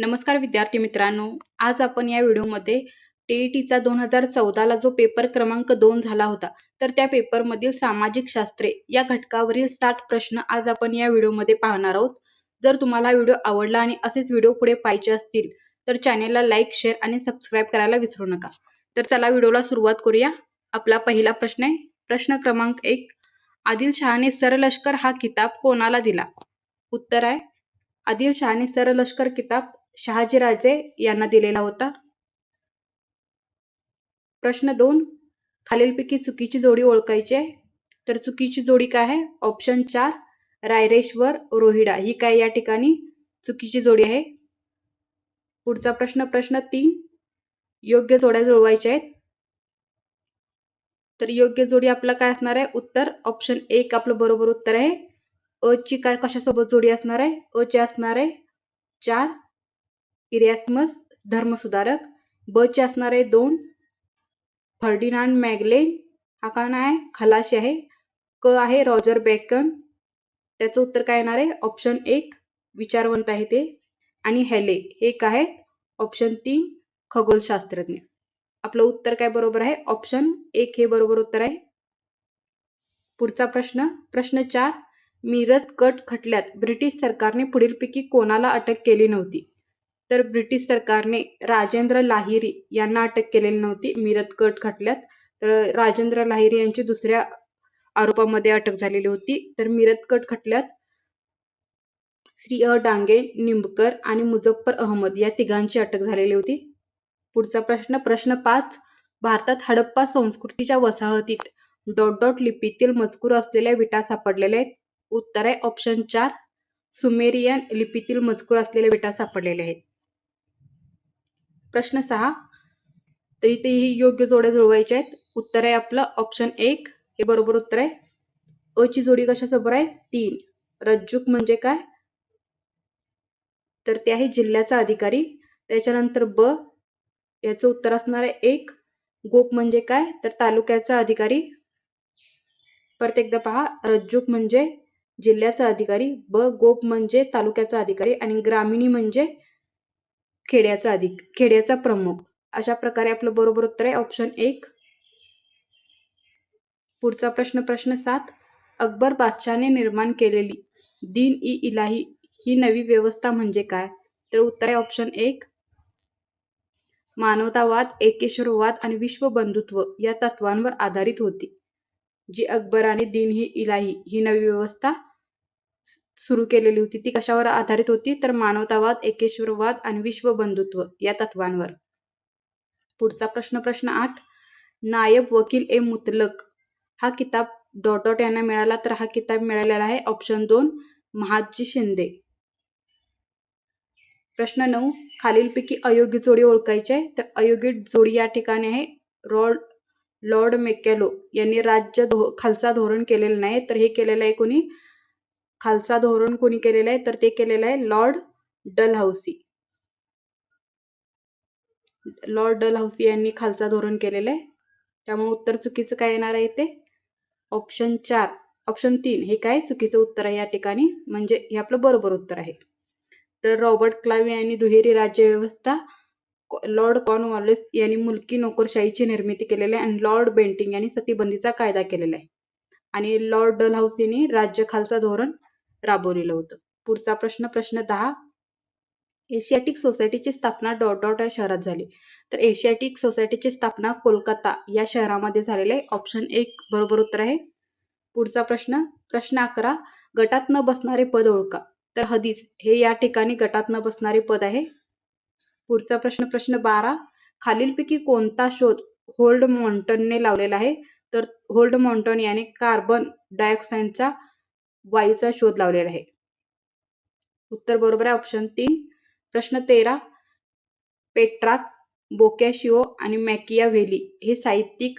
नमस्कार विद्यार्थी मित्रांनो आज आपण या व्हिडिओमध्ये टीईटीचा दोन हजार चौदाला जो पेपर क्रमांक दोन झाला होता तर त्या पेपरमधील सामाजिक शास्त्रे या घटकावरील साठ प्रश्न आज आपण या व्हिडिओमध्ये पाहणार आहोत. जर तुम्हाला व्हिडिओ आवडला आणि असेच व्हिडिओ पुढे पाहिजे असतील तर चॅनेलला लाईक शेअर आणि सबस्क्राईब करायला विसरू नका. तर चला व्हिडिओला सुरुवात करूया. आपला पहिला प्रश्न आहे. प्रश्न क्रमांक एक आदिलशहाने सरलष्कर हा किताब कोणाला दिला? उत्तर आहे आदिलशहाने सरलष्कर किताब शहाजीराजे यांना दिलेला होता. प्रश्न दोन खालीलपैकी चुकीची जोडी ओळखायची आहे. तर चुकीची जोडी काय आहे? ऑप्शन चार रायरेश्वर रोहिडा. ही काय या ठिकाणी चुकीची जोडी आहे? पुढचा प्रश्न प्रश्न तीन योग्य जोड्या जुळवायच्या आहेत. तर योग्य जोडी आपलं काय असणार आहे? उत्तर ऑप्शन एक आपलं बरोबर उत्तर आहे. अ ची काय कशासोबत जोडी असणार आहे? अ ची असणार आहे चार इरॅस्मस धर्मसुधारक ब चे असणार आहे दोन फर्डिनांड मॅगलेन हा का आहे खलाशी आहे. क आहे रॉजर बेकन त्याचं उत्तर काय येणार आहे? ऑप्शन एक विचारवंत आहे ते. आणि हेले हे काय आहेत ऑप्शन तीन खगोलशास्त्रज्ञ. आपलं उत्तर काय बरोबर आहे? ऑप्शन एक हे बरोबर उत्तर आहे. पुढचा प्रश्न प्रश्न चार मिरत कट खटल्यात. ब्रिटिश सरकारने पुढीलपैकी कोणाला अटक केली नव्हती? तर ब्रिटिश सरकारने राजेंद्र लाहिरी यांना अटक केलेली नव्हती मिरत कट खटल्यात तर राजेंद्र लाहिरी यांची दुसऱ्या आरोपामध्ये अटक झालेली होती. तर मिरत कट खटल्यात श्री अ डांगे निंबकर आणि मुझफ्फर अहमद या तिघांची अटक झालेली होती. पुढचा प्रश्न प्रश्न पाच. भारतात हडप्पा संस्कृतीच्या वसाहतीत डॉट डॉट लिपीतील मजकूर असलेल्या विटा सापडलेल्या आहेत. उत्तर आहे ऑप्शन चार. सुमेरियन लिपीतील मजकूर असलेल्या विटा सापडलेल्या आहेत. प्रश्न सहा. तर इथे ही योग्य जोड्या जुळवायच्या आहेत. उत्तर आहे आपलं ऑप्शन एक. हे बरोबर उत्तर आहे. अ ची जोडी कशासोबत आहे? तीन. रज्जुक म्हणजे काय? तर ते आहे जिल्ह्याचा अधिकारी. त्याच्यानंतर ब. याचं उत्तर असणार आहे एक. गोप म्हणजे काय? तर तालुक्याचा अधिकारी. परत एकदा पहा. रज्जुक म्हणजे जिल्ह्याचा अधिकारी. ब. गोप म्हणजे तालुक्याचा अधिकारी. आणि ग्रामिणी म्हणजे खेड्याचा अधिक खेड्याचा प्रमुख. अशा प्रकारे आपलं बरोबर उत्तर आहे. ऑप्शन एक. पुढचा प्रश्न प्रश्न सात. अकबर बादशाहने निर्माण केलेली दीन ई इलाही ही नवी व्यवस्था म्हणजे काय? तर उत्तर आहे ऑप्शन एक. मानवतावाद एकेश्वरवाद आणि विश्व बंधुत्व या तत्वांवर आधारित होती. जी अकबराने दिन ही इलाही ही नवी व्यवस्था सुरू केलेली होती. ती कशावर आधारित होती? तर मानवतावाद एकेश्वरवाद आणि विश्व बंधुत्व या तत्वांवर. पुढचा प्रश्न प्रश्न आठ. नायब वकील ए मुतलक. हा किताब डॉट डॉट यांना मिळाला तर हा किताब मिळालेला आहे. ऑप्शन दोन महादजी शिंदे. प्रश्न नऊ. खालीलपैकी अयोग्य जोडी ओळखायची आहे. तर अयोग्य जोडी या ठिकाणी आहे. रॉड लॉर्ड मेकॅलो यांनी राज्य धो खालसा धोरण केलेलं नाही. तर हे केलेलं आहे कोणी? खालसा धोरण कोणी केलेलं आहे? तर ते केलेलं आहे लॉर्ड डलहौसी. लॉर्ड डलहौसी यांनी खालसा धोरण केलेलं आहे. त्यामुळे उत्तर चुकीचं काय येणार आहे ते ऑप्शन चार ऑप्शन तीन हे काय? चुकीचं उत्तर आहे या ठिकाणी. म्हणजे हे आपलं बरोबर उत्तर आहे. तर रॉबर्ट क्लावे यांनी दुहेरी राज्यव्यवस्था लॉर्ड कॉर्नवॉलिस यांनी मुलकी नोकरशाहीची निर्मिती केलेली आहे आणि लॉर्ड बेंटिंग यांनी सतीबंदीचा कायदा केलेला आहे. आणि लॉर्ड डलहाउस यांनी राज्य खालसा धोरण राबवलेलं होतं. पुढचा प्रश्न प्रश्न दहा. एशियाटिक सोसायटीची स्थापना डॉट डॉट या शहरात झाली. तर एशियाटिक सोसायटीची स्थापना कोलकाता या शहरामध्ये झालेले आहे. ऑप्शन एक बरोबर उत्तर आहे. पुढचा प्रश्न प्रश्न अकरा. गटात न बसणारे पद ओळखा. तर हदीस हे या ठिकाणी गटात न बसणारे पद आहे. पुढचा प्रश्न प्रश्न बारा. खालीलपैकी कोणता शोध होल्ड मॉन्टनने लावलेला आहे? तर होल्ड मॉन्टन याने कार्बन डायऑक्साईडचा वायूचा शोध लावलेला आहे. उत्तर बरोबर आहे ऑप्शन तीन. प्रश्न तेरा. पेट्राक बोकॅशिओ आणि मॅकिया व्हेली हे साहित्यिक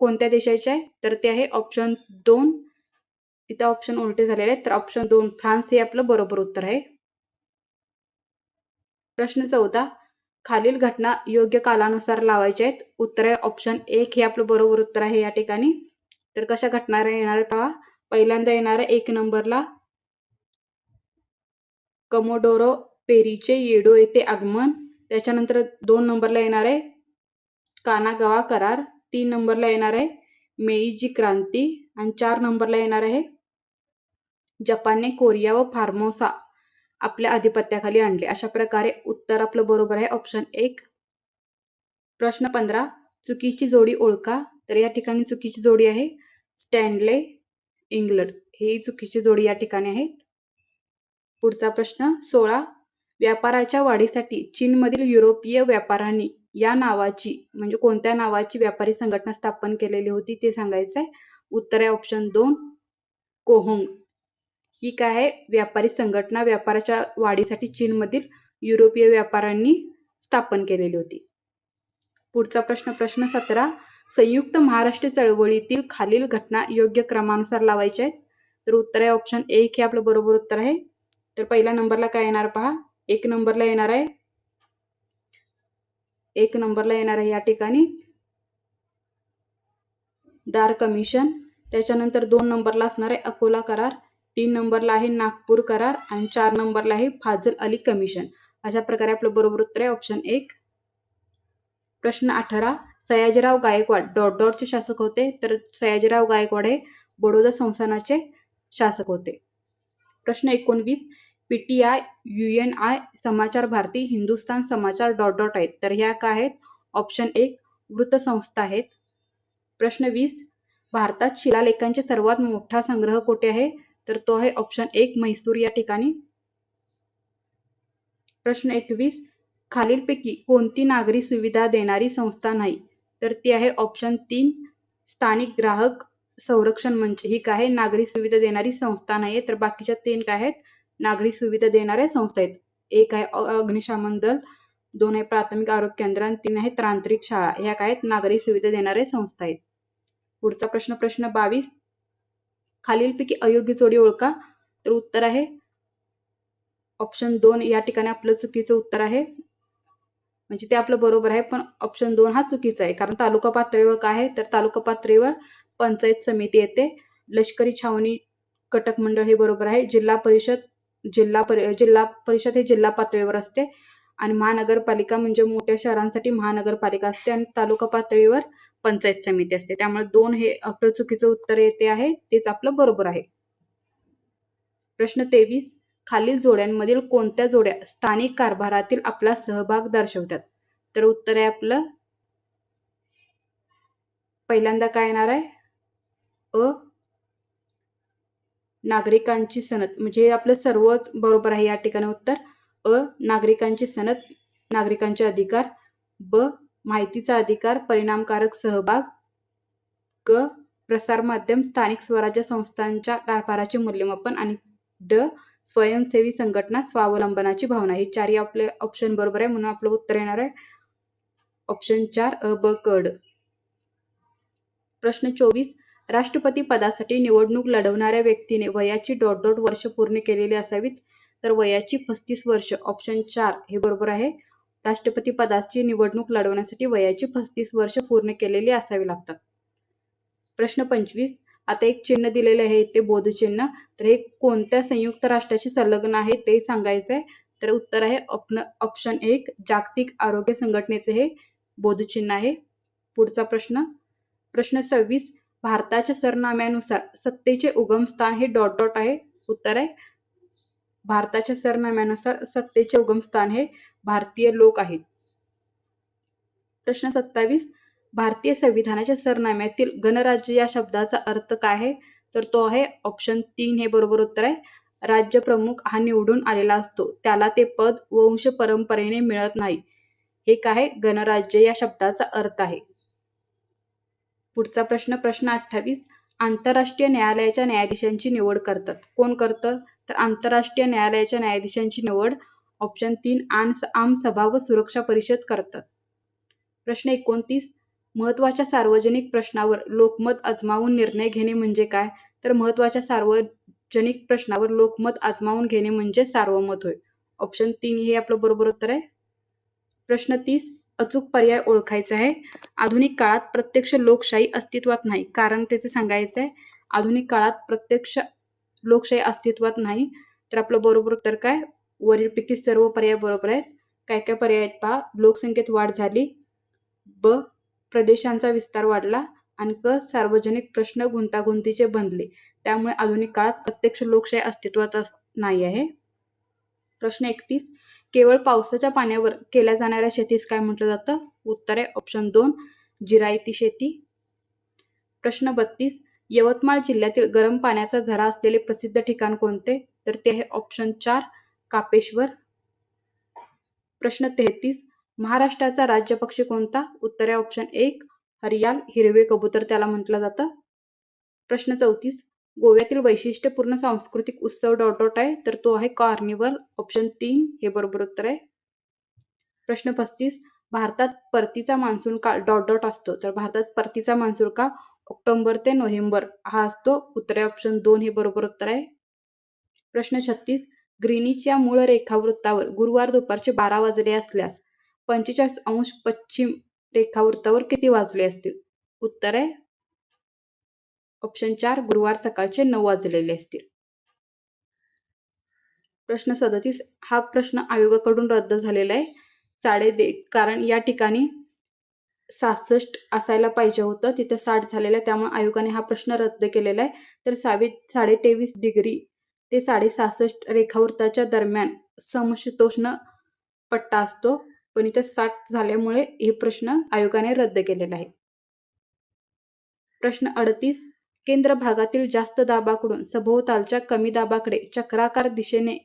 कोणत्या देशाचे आहे? तर ते आहे ऑप्शन दोन. इथं ऑप्शन उलटे झालेले आहेत तर ऑप्शन दोन फ्रान्स हे आपलं बरोबर उत्तर आहे. प्रश्न चौदा. खालील घटना योग्य कालानुसार लावायच्या आहेत? उत्तर आहे ऑप्शन एक हे आपलं बरोबर उत्तर आहे या ठिकाणी. तर कशा घटना येणार पहा. पहिल्यांदा येणार एक नंबरला कमोडोरो पेरीचे येडो येथे आगमन. त्याच्यानंतर दोन नंबरला येणार आहे कानागावा करार. तीन नंबरला येणार आहे मेईजी क्रांती. आणि चार नंबरला येणार आहे जपानने कोरिया व फार्मोसा आपल्या अधिपत्याखाली आणले. अशा प्रकारे उत्तर आपलं बरोबर आहे. ऑप्शन एक. प्रश्न पंधरा. चुकीची जोडी ओळखा. तर या ठिकाणी चुकीची जोडी आहे. Stanley England. ही चुकीची जोडी या ठिकाणी आहे पुढचा प्रश्न सोळा. व्यापाराच्या वाढीसाठी चीनमधील युरोपीय व्यापाऱ्यांनी या नावाची म्हणजे कोणत्या नावाची व्यापारी संघटना स्थापन केलेली होती ते सांगायचं आहे उत्तर आहे ऑप्शन दोन कोहोंग. ही काय आहे? व्यापारी संघटना व्यापाराच्या वाढीसाठी चीनमधील युरोपीय व्यापाऱ्यांनी स्थापन केलेली होती. पुढचा प्रश्न प्रश्न सतरा. संयुक्त महाराष्ट्र चळवळीतील खालील घटना योग्य क्रमानुसार लावायच्या आहेत. तर उत्तर आहे ऑप्शन एक हे आपलं बरोबर उत्तर आहे. तर पहिल्या नंबरला काय येणार पहा? एक नंबरला येणार आहे. एक नंबरला येणार आहे या ठिकाणी. दार कमिशन त्याच्यानंतर दोन नंबरला असणार आहे अकोला करार. तीन नंबरला आहे नागपूर करार. आणि चार नंबरला आहे फाजल अली कमिशन अशा प्रकारे आपलं बरोबर उत्तर आहे. ऑप्शन एक. प्रश्न अठरा. सयाजीराव गायकवाड डॉट डॉटचे शासक होते. तर सयाजीराव गायकवाड हे बडोदा संस्थानाचे शासक होते. प्रश्न एकोणवीस PTI UN I Samachar Bharati Hindustan Samachar dot dot आहेत. तर ह्या काय आहेत? ऑप्शन एक वृत्तसंस्था आहेत. प्रश्न वीस भारतात शिलालेखांचे सर्वात मोठा संग्रह कुठे आहे? तर तो आहे ऑप्शन एक म्हैसूर या ठिकाणी. प्रश्न एकवीस खालीलपैकी कोणती नागरी सुविधा देणारी संस्था नाही? तर ती आहे ऑप्शन तीन स्थानिक ग्राहक संरक्षण मंच. ही काय आहे? नागरी सुविधा देणारी संस्था नाही तर बाकीच्या तीन काय आहेत? नागरी सुविधा देणाऱ्या संस्था आहेत. एक आहे अग्निशमन दल दोन आहे प्राथमिक आरोग्य केंद्र आणि तीन आहे तांत्रिक शाळा. ह्या काय आहेत? नागरी सुविधा देणाऱ्या संस्था आहेत. पुढचा प्रश्न प्रश्न बावीस. खालीलपैकी अयोग्य जोडी ओळखा. तर उत्तर आहे ऑप्शन दोन. या ठिकाणी आपलं चुकीचं उत्तर आहे. म्हणजे ते आपलं बरोबर आहे पण ऑप्शन दोन हा चुकीचा आहे. कारण तालुका पातळीवर काय आहे तर तालुका पातळीवर पंचायत समिती येते. लष्करी छावणी कटक मंडळ हे बरोबर आहे. जिल्हा परिषद जिल्हा परि जिल्हा परिषद हे जिल्हा पातळीवर असते. आणि महानगरपालिका म्हणजे मोठ्या शहरांसाठी महानगरपालिका असते आणि तालुका पातळीवर पंचायत समिती असते. त्यामुळे दोन हे आपलं चुकीचं उत्तर येते आहे तेच आपलं बरोबर आहे. प्रश्न तेवीस. खालील जोड्यांमधील कोणत्या जोड्या स्थानिक कारभारातील आपला सहभाग दर्शवतात? तर उत्तर आहे आपलं पहिल्यांदा काय येणार आहे? अ नागरिकांची सनद म्हणजे आपलं सर्वच बरोबर आहे या ठिकाणी उत्तर. अ नागरिकांची सनद नागरिकांचे अधिकार. ब माहितीचा अधिकार परिणामकारक सहभाग. क प्रसार माध्यम स्थानिक स्वराज्य संस्थांच्या कारभाराचे मूल्यमापन. आणि ड स्वयंसेवी संघटना स्वावलंबनाची भावना. हे चारही आपले ऑप्शन बरोबर आहे म्हणून आपलं उत्तर येणार आहे. ऑप्शन चार अ ब कड प्रश्न चोवीस राष्ट्रपती पदासाठी निवडणूक लढवणाऱ्या व्यक्तीने वयाची डॉट डॉट वर्ष पूर्ण केलेली असावीत तर वयाची पस्तीस वर्ष. ऑप्शन चार हे बरोबर आहे. राष्ट्रपती पदाची निवडणूक लढवण्यासाठी वयाची पस्तीस वर्ष पूर्ण केलेली असावी लागतात. प्रश्न पंचवीस आता एक चिन्ह दिलेले आहे ते बोधचिन्ह. तर हे कोणत्या संयुक्त राष्ट्राशी संलग्न आहे ते सांगायचं आहे तर उत्तर आहे ऑप्शन एक जागतिक आरोग्य संघटनेचे हे बोधचिन्ह आहे. पुढचा प्रश्न. प्रश्न सव्वीस भारताच्या सरनाम्यानुसार सत्तेचे उगमस्थान हे डॉट डॉट आहे. उत्तर आहे. भारताच्या सरनाम्यानुसार सत्तेचे उगमस्थान हे भारतीय लोक आहेत. प्रश्न सत्तावीस भारतीय संविधानाच्या सरनाम्यातील गणराज्य या शब्दाचा अर्थ काय आहे? तर तो आहे ऑप्शन तीन हे बरोबर उत्तर आहे. राज्य प्रमुख हा निवडून आलेला असतो. त्याला ते पद वंश परंपरेने मिळत नाही. हे काय गणराज्य या शब्दाचा अर्थ आहे. पुढचा प्रश्न प्रश्न अठ्ठावीस. आंतरराष्ट्रीय न्यायालयाच्या न्यायाधीशांची निवड करतात. कोण करतं? तर आंतरराष्ट्रीय न्यायालयाच्या न्यायाधीशांची निवड ऑप्शन तीन आम आम सभा व सुरक्षा परिषद करतात. प्रश्न एकोणतीस. महत्त्वाच्या सार्वजनिक प्रश्नावर लोकमत अजमावून निर्णय घेणे म्हणजे काय? तर महत्त्वाच्या सार्वजनिक प्रश्नावर लोकमत अजमावून घेणे म्हणजे सार्वमत होय. ऑप्शन तीन हे आपलं बरोबर उत्तर आहे. प्रश्न तीस अचूक पर्याय ओळखायचा आहे. आधुनिक काळात प्रत्यक्ष लोकशाही अस्तित्वात नाही कारण त्याचे सांगायचं आहे. आधुनिक काळात प्रत्यक्ष लोकशाही अस्तित्वात नाही. तर आपलं बरोबर उत्तर काय? वरीलपैकी सर्व पर्याय बरोबर आहेत. काय काय पर्याय आहेत पहा? लोकसंख्येत वाढ झाली. ब प्रदेशांचा विस्तार वाढला आणि सार्वजनिक प्रश्न गुंतागुंतीचे बनले. त्यामुळे आधुनिक काळात प्रत्यक्ष लोकशाही अस्तित्वात नाही आहे. प्रश्न एकतीस. केवळ पावसाच्या पाण्यावर केल्या जाणाऱ्या शेतीस काय म्हटलं जातं? उत्तर. आहे ऑप्शन दोन. जिरायती शेती. प्रश्न बत्तीस. यवतमाळ जिल्ह्यातील गरम पाण्याचा झरा असलेले प्रसिद्ध ठिकाण कोणते? तर ते आहे ऑप्शन चार कापेश्वर. प्रश्न तेहतीस. महाराष्ट्राचा राज्य पक्षी कोणता? उत्तर आहे ऑप्शन एक हरियाल हिरवे कबूतर त्याला म्हटलं जातं. प्रश्न चौतीस गोव्यातील वैशिष्ट्यपूर्ण सांस्कृतिक उत्सव डॉट डॉट आहे तर तो आहे कार्निवल ऑप्शन तीन हे बरोबर उत्तर आहे. प्रश्न पस्तीस भारतात परतीचा मान्सून काळ डॉट डॉट असतो? तर भारतात परतीचा मान्सून काळ ऑक्टोबर ते नोव्हेंबर हा असतो? उत्तर आहे ऑप्शन दोन हे बरोबर उत्तर आहे. प्रश्न छत्तीस ग्रीनीच्या मूळ रेखावृत्तावर गुरुवार दुपारचे बारा वाजले असल्यास पंचेचाळीस अंश पश्चिम रेखावृत्तावर किती वाजले असतील? उत्तर आहे. ऑप्शन चार गुरुवार सकाळचे नऊ वाजलेले असतील. प्रश्न सदतीस हा प्रश्न आयोगाकडून रद्द झालेला आहे. साडे दे कारण या ठिकाणी सहासष्ट असायला पाहिजे होतं तिथे साठ झालेलं आहे त्यामुळे आयोगाने हा प्रश्न रद्द केलेला आहे. तर सावी साडे तेवीस डिग्री ते साडे सहासष्ट रेखावृत्ताच्या दरम्यान समशीतोष्ण पट्टा असतो. पण इथे साठ झाल्यामुळे हे प्रश्न आयोगाने रद्द केलेले आहे प्रश्न अडतीस केंद्र भागातील जास्त दाबाकडून सभोवतालच्या कमी दाबाकडे चक्राकार दिशेने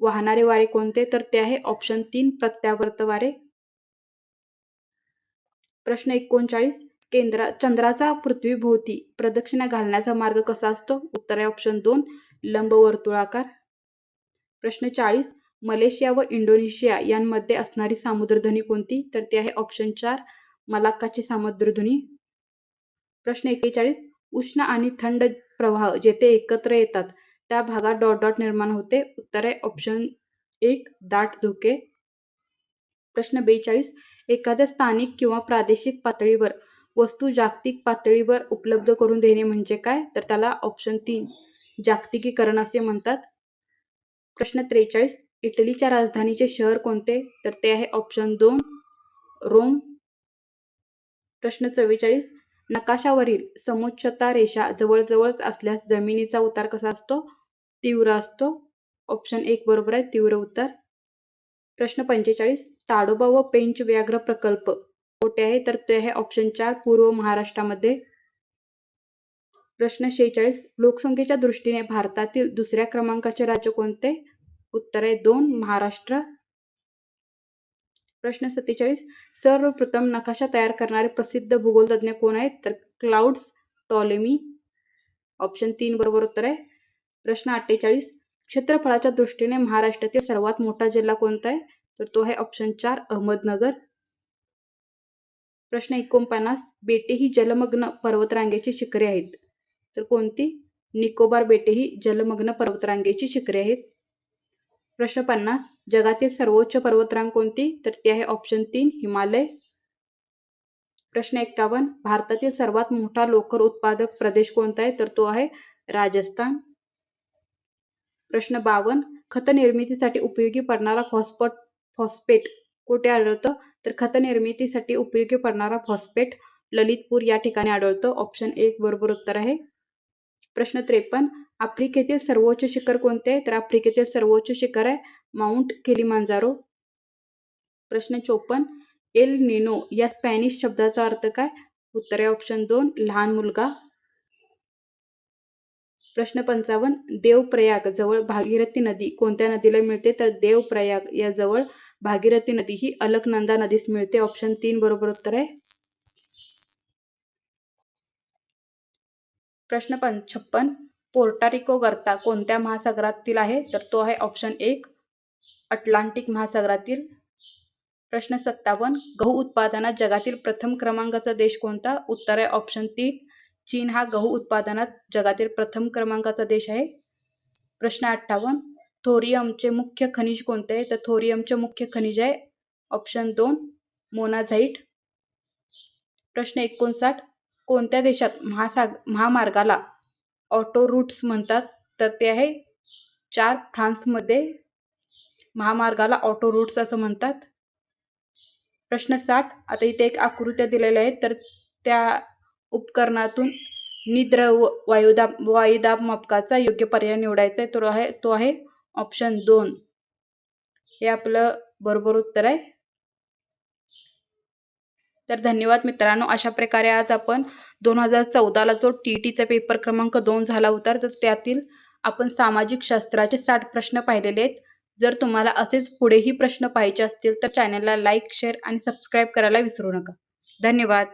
वाहणारे वारे कोणते? तर ते आहे ऑप्शन तीन प्रत्यावर्त वारे. प्रश्न एकोणचाळीस केंद्र चंद्राचा पृथ्वीभोवती प्रदक्षिणा घालण्याचा मार्ग कसा असतो? उत्तर आहे ऑप्शन दोन लंबवर्तुळाकार. प्रश्न चाळीस मलेशिया व इंडोनेशिया यांमध्ये असणारी सामुद्रधुनी कोणती? तर ते आहे ऑप्शन चार मलाक्काची सामुद्रधुनी. प्रश्न एक्केचाळीस उष्ण आणि थंड प्रवाह जेथे एकत्र येतात त्या भागात डॉट डॉट निर्माण होते. उत्तर आहे ऑप्शन एक दाट धुके. प्रश्न बेचाळीस एखाद्या स्थानिक किंवा प्रादेशिक पातळीवर वस्तू जागतिक पातळीवर उपलब्ध करून देणे म्हणजे काय? तर त्याला ऑप्शन तीन जागतिकीकरण असे म्हणतात. प्रश्न त्रेचाळीस इटलीच्या राजधानीचे शहर कोणते? तर ते आहे ऑप्शन दोन. रोम. प्रश्न चव्वेचाळीस. नकाशावरील समुच्चता रेषा जवळजवळच असल्यास जमिनीचा उतार कसा असतो? तीव्र असतो. ऑप्शन एक बरोबर आहे तीव्र उतार. प्रश्न पंचेचाळीस. ताडोबा व पेंच व्याघ्र प्रकल्प कोठे आहे? तर ते आहे ऑप्शन चार पूर्व महाराष्ट्रामध्ये. प्रश्न शेहेचाळीस. लोकसंख्येच्या दृष्टीने भारतातील दुसऱ्या क्रमांकाचे राज्य कोणते? उत्तर आहे दोन महाराष्ट्र. प्रश्न सत्तेचाळीस. सर्वप्रथम नकाशा तयार करणारे प्रसिद्ध भूगोलतज्ञ कोण आहेत? तर क्लाउड्स टॉलेमी. ऑप्शन तीन बरोबर उत्तर. आहे प्रश्न अठ्ठेचाळीस. क्षेत्रफळाच्या दृष्टीने महाराष्ट्रातील सर्वात मोठा जिल्हा कोणता आहे? तर तो आहे ऑप्शन चार अहमदनगर. प्रश्न एकोणपन्नास. बेटे ही जलमग्न पर्वतरांगेची शिखरे आहेत. तर कोणती? निकोबार बेटे ही जलमग्न पर्वतरांगेची शिखरे आहेत. प्रश्न पन्नास. जगातील सर्वोच्च पर्वतरांग कोणती? तर ती आहे ऑप्शन तीन हिमालय. प्रश्न एक्कावन्न. भारतातील सर्वात मोठा लोकर उत्पादक प्रदेश कोणता आहे? तर तो आहे राजस्थान. प्रश्न बावन्न. खत निर्मितीसाठी उपयोगी पडणारा फॉस्फट फॉस्फेट कुठे आढळतं? तर खत निर्मितीसाठी उपयोगी पडणारा फॉस्फेट ललितपूर या ठिकाणी आढळतो. ऑप्शन एक बरोबर उत्तर आहे. प्रश्न त्रेपन्न. आफ्रिकेतील सर्वोच्च शिखर कोणते आहे? तर आफ्रिकेतील सर्वोच्च शिखर आहे माउंट किलिमांजारो. प्रश्न चोपन्न. एल निनो या स्पॅनिश शब्दाचा अर्थ काय? उत्तर आहे ऑप्शन दोन लहान मुलगा. प्रश्न पंचावन्न. देवप्रयाग जवळ भागीरथी नदी कोणत्या नदीला मिळते? तर देवप्रयाग या जवळ भागीरथी नदी ही अलकनंदा नदीस मिळते. ऑप्शन तीन बरोबर उत्तर आहे. प्रश्न पण छप्पन. पोर्टारिको गर्ता कोणत्या महासागरातील आहे? तर तो आहे ऑप्शन एक अटलांटिक महासागरातील. प्रश्न सत्तावन्न गहू उत्पादनात जगातील प्रथम क्रमांकाचा देश कोणता? उत्तर आहे ऑप्शन तीन चीन हा गहू उत्पादनात जगातील प्रथम क्रमांकाचा देश आहे. प्रश्न अठ्ठावन्न थोरियमचे मुख्य खनिज कोणते आहे? तर थोरियमचे मुख्य खनिज आहे ऑप्शन दोन मोनाझाईट. प्रश्न एकोणसाठ कोणत्या देशात महासाग महामार्गाला ऑटो रूट्स म्हणतात तर ते आहे चार फ्रान्समध्ये महामार्गाला ऑटो रूट्स असं म्हणतात. प्रश्न साठ आता इथे एक आकृत्या दिलेल्या आहेत तर त्या उपकरणातून निद्रव वायुदाब वायुदाब मापकाचा योग्य पर्याय निवडायचा आहे तो आहे तो आहे ऑप्शन दोन. हे आपलं बरोबर उत्तर आहे. तर धन्यवाद मित्रांनो. अशा प्रकारे आज आपण दोन हजार चौदाला जो टी टीचा पेपर क्रमांक दोन झाला होता तर त्यातील आपण सामाजिक शास्त्राचे साठ प्रश्न पाहिलेले आहेत. जर तुम्हाला असेच पुढेही प्रश्न पाहिजे असतील तर चॅनलला लाईक शेअर आणि सबस्क्राईब करायला विसरू नका. धन्यवाद.